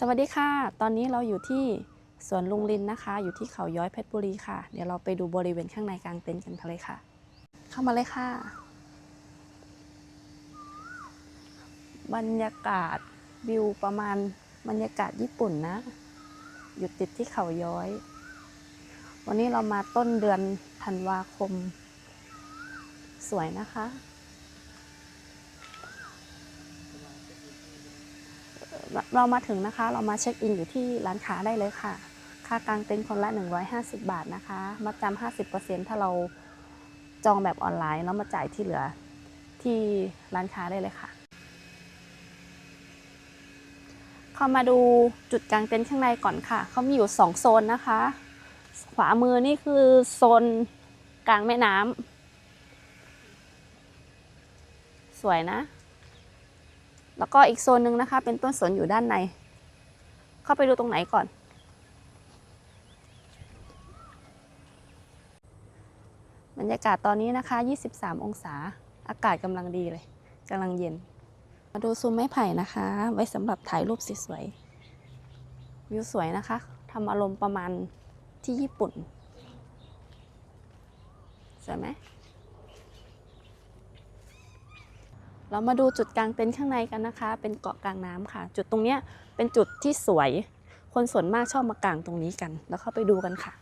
สวัสดีค่ะ ตอนนี้เราอยู่ที่สวนลุงลินนะคะ อยู่ที่เขาย้อยเพชรบุรีค่ะ เดี๋ยวเราไปดูบริเวณข้างในกลางเต็นท์กันเลยค่ะ เข้ามาเลยค่ะ บรรยากาศวิวประมาณบรรยากาศญี่ปุ่นนะ อยู่ติดที่เขาย้อย วันนี้เรามาต้นเดือนธันวาคม สวยนะคะ เรามาถึงนะคะ เรามาเช็คอินอยู่ที่ร้านค้าได้เลยค่ะ ค่ากลางเต็นท์คนละ 150 บาทนะคะมาจำ50%ถ้าเราจองแบบออนไลน์แล้วมาจ่ายที่เหลือที่ร้านค้าได้เลยค่ะเข้ามาดูจุดกลางเต็นท์ข้างในก่อนค่ะ เขามีอยู่ 2 โซนนะคะ ขวามือนี่คือโซนกลางแม่น้ำสวยนะ แล้วก็อีกโซนหนึ่งนะคะ เป็นต้นสนอยู่ด้านใน เข้าไปดูตรงไหนก่อน บรรยากาศตอนนี้นะคะ 23 องศา อากาศกำลังดีเลยกำลังเย็น มาดูซุ้มไม้ไผ่นะคะ ไว้สำหรับถ่ายรูปสวยๆวิวสวยนะคะทำอารมณ์ประมาณที่ญี่ปุ่นสวยไหม เรามาดูจุดกลางเต็นท์ข้างในกันนะคะ เป็นเกาะกลางน้ำค่ะ จุดตรงเนี้ยเป็นจุดที่สวย คนส่วนมากชอบมากางตรงนี้กัน แล้วเข้าไปดูกันค่ะ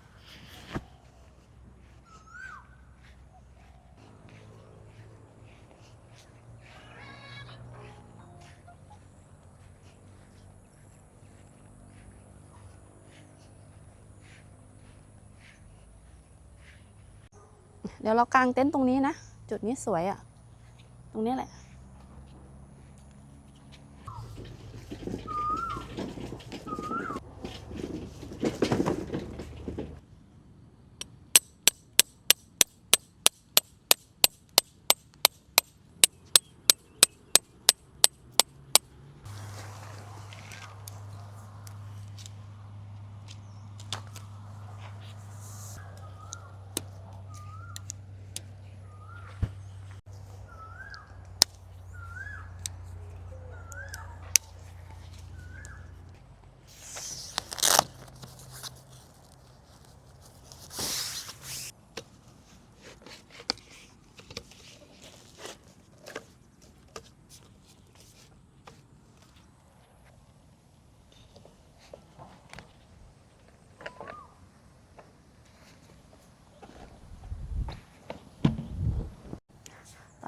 เดี๋ยวเรากางเต็นท์ตรงนี้นะ จุดนี้สวยอะ่ะ ตรงนี้แหละ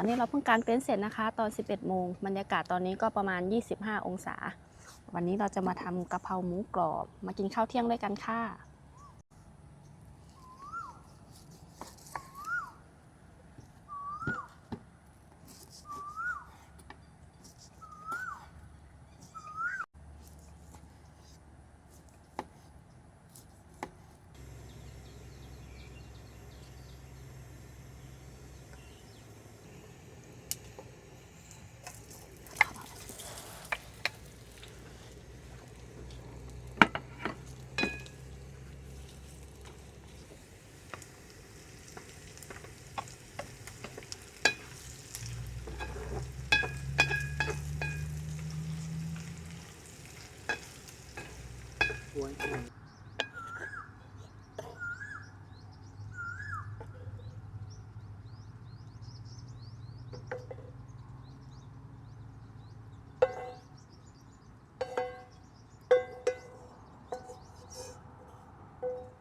อนนี้เราเพิ่งกางเต็นท์เสร็จนะคะ ตอน 11 โมงบรรยากาศตอนนี้ก็ประมาณ 25 องศา วันนี้เราจะมาทำกะเพราหมูกรอบ มากินข้าวเที่ยงด้วยกันค่ะ อา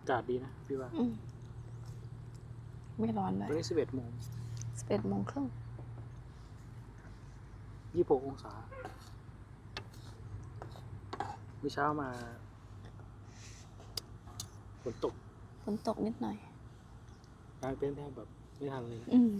กาศดีนะพี่ว่าอืมไม่ร้อนเลวันยนี้สิบเอ็ดโมง11โมงครึ่งยี่สิบหกองศาเมื่อเช้ามา ฝนตกฝนตกนิดหน่อยกลางเต็นท์แทบแบบไม่ทันเลยนะ อืม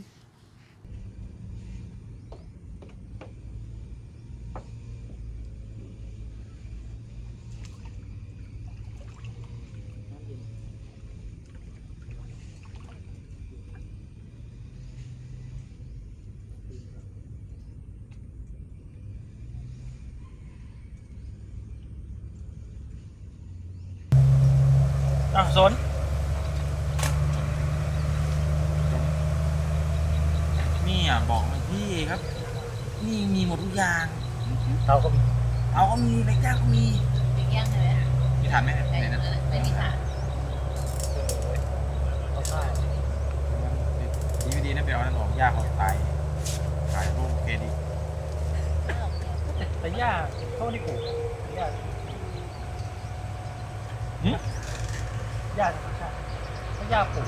อะสนนี่อะบอกเลยพี่ครับ นี่มีหมดทุกอย่าง เราก็มีเอาก็มีไปจ้างก็มีเที่ยงเลยอะมีฐานไหมไม่ในนั้นไม่มีฐานเขาใต้ดีไม่ดีนะไปเอานั่นออกยากเขาตายขายรูปเครดิตแต่หญ้าเขาไม่ได้ปลูกหญ้าห ญ้าธรรมชาติถ้าหญ้าปลูก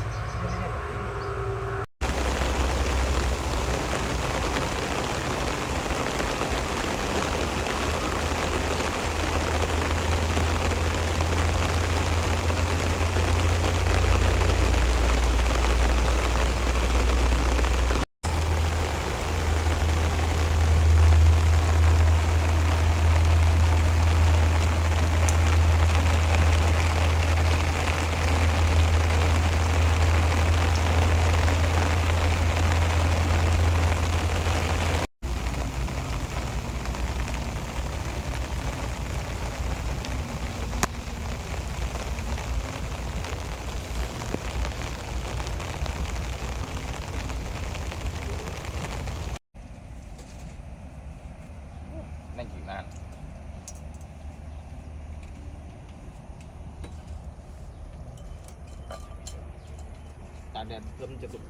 ากแดดเพื่อมันจะสุก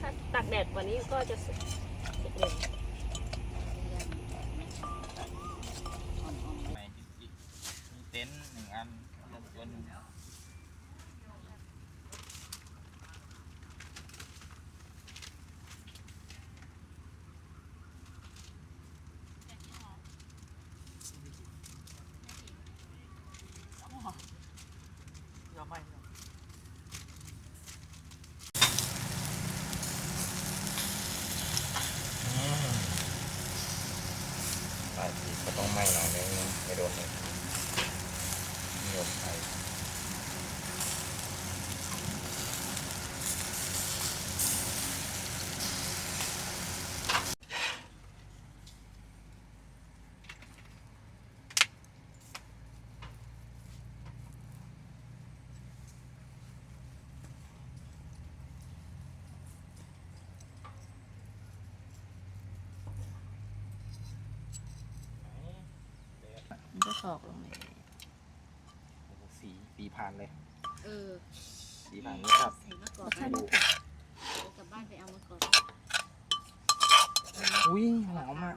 ถ้าตากแดดวันนี้ก็จะสุกสุกเร็ว ในอีกมีเต็นท์หนึ่งอันตัวหนึ่ง ยอมไม่ ใช่ก็ต้องไหม้หน่อยนึงไม่โดนเลยนิยมไทย มันจะสอกลงเลยโอ้โหสีสีผ่านเลย เออสีผ่านนี่ครับใส่มะกอกใช่ไปไหมเอากลับบ้านไปเอามะกอกอุ้ยหอมมาก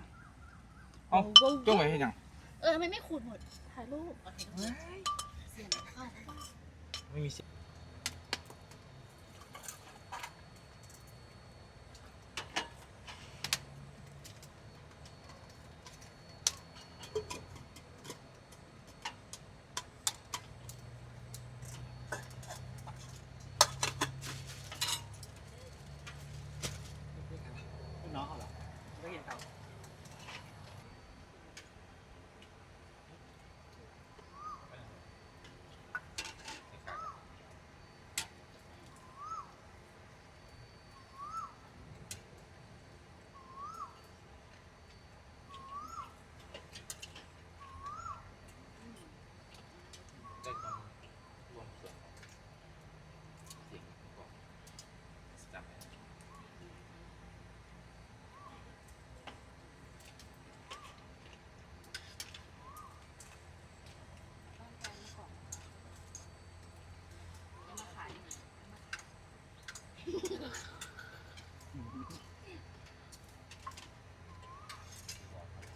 เอาจ้องไว้ให้ยังเออทำไมไม่ขูดหมดถ่ายรูปเอาเห็นแล้วเสียงเข้าเข้าบ้านไม่มีเสียงน้องเขาเหรอไม่เห็นเขา ได้ความรวมส่วนเสียงก่อนจับไหม จะมาขาย เ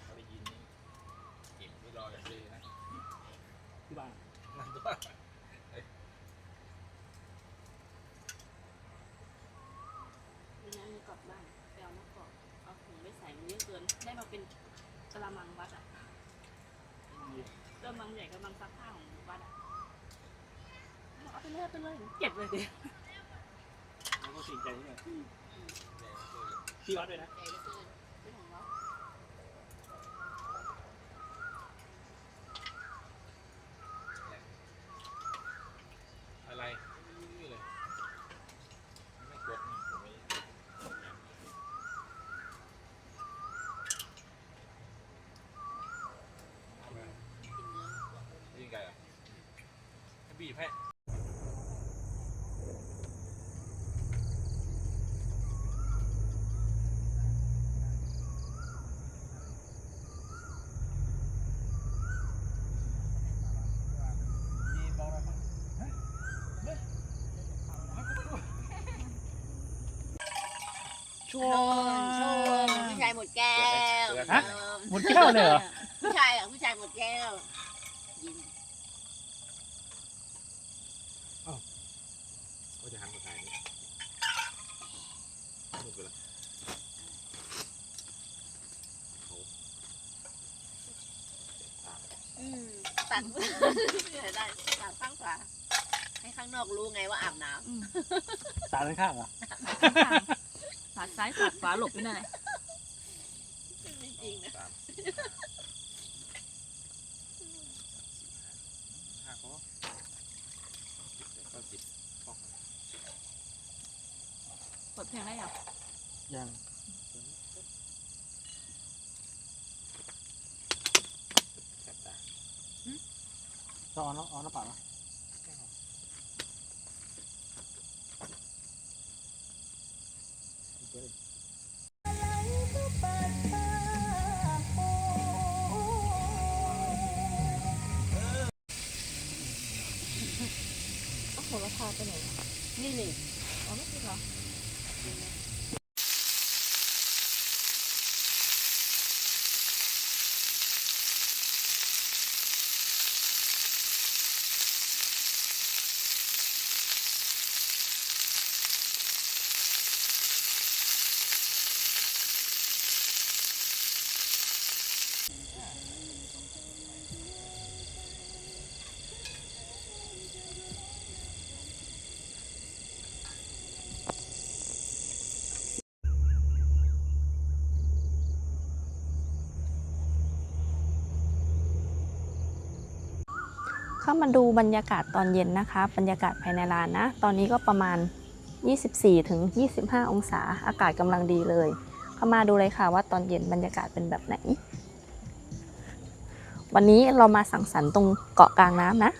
ขาได้ยินนี่เก็บไว้รออย่างดีนะที่บ้านนั่นตัววันนั้นกลับบ้านไปเอามะกอกเอาถุงไปใส่มันเยอะเกิน ได้มาเป็นกระมังวัดอะกระมังใหญ่กระมังซักผ้าของวัดอะเอาไปเลยเอาไปเลยเก็บเลยดิแล้วก็สิ่งใจที่ไหน ที่วัดด้วยนะ อะไรนี่เลย ไม่กดนี่ผมไม่ยิงไก่อะให้บีบให้ นชนผู้ชายหมดแก้วฮะ หมดแก้วเลยเหรอผู้ชายอะผู้ชายหมดแก้วยินเขาจะหันมาถ่ายนี่มืดไปละเขาตาอืมตัดได้ตัดข้างขวาให้ข้างนอกรู้ไงว่าอาบน้ำ ตาด้านข้างเหรอาดซ้ายฝาดขวาหลบไม่ได้ำไม่จริงนะ สามห้าข้อสิบแล้วก็สิบข้อเปิดเพลงได้ยังยังแสบตาต้องเอาน้ำเอาน้ำเปล่าไห โหระพาไปไหนนี่นี่อ๋อไม่ใช่เหรอ เข้ามาดูบรรยากาศตอนเย็นนะคะ บรรยากาศภายในร้านนะ ตอนนี้ก็ประมาณ 24ถึง25 องศา อากาศกำลังดีเลยเข้ามาดูเลยค่ะว่าตอนเย็นบรรยากาศเป็นแบบไหน วันนี้เรามาสังสรรค์ตรงเกาะกลางน้ำนะ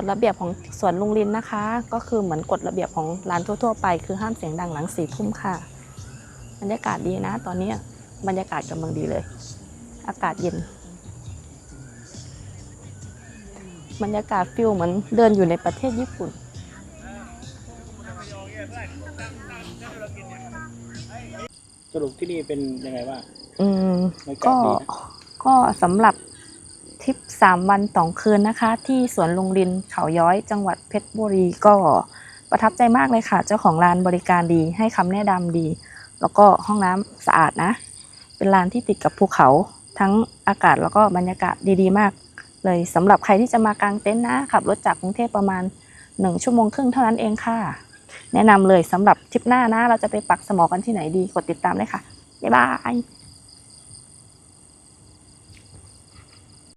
กฎระเบียบของสวนลุงลินนะคะ ก็คือเหมือนกฎระเบียบของร้านทั่วๆไป คือห้ามเสียงดังหลังสี่ทุ่มค่ะ บรรยากาศดีนะ ตอนนี้บรรยากาศกำลังดีเลย อากาศเย็น บรรยากาศฟิลเหมือนเดินอยู่ในประเทศญี่ปุ่น สรุปที่นี่เป็นยังไงบ้างอืม บรรยากาก็ศดีนะ ก็สำหรับ ทริป 3 วัน2คืนนะคะ ที่สวนลุงรินเขาย้อยจังหวัดเพชรบุรีก็ประทับใจมากเลยค่ะ เจ้าของร้านบริการดีให้คำแนะนำดี แล้วก็ห้องน้ำสะอาดนะ เป็นร้านที่ติดกับภูเขาทั้งอากาศแล้วก็บรรยากาศดีๆ มาก เลยสำหรับใครที่จะมากางเต็นท์นะขับรถจากกรุงเทพประมาณ 1 ชั่วโมงครึ่งเท่านั้นเองค่ะ แนะนำเลยสำหรับทริปหน้านะ เราจะไปปักสมอกันที่ไหนดีกดติดตามเลยค่ะบ๊ายบาย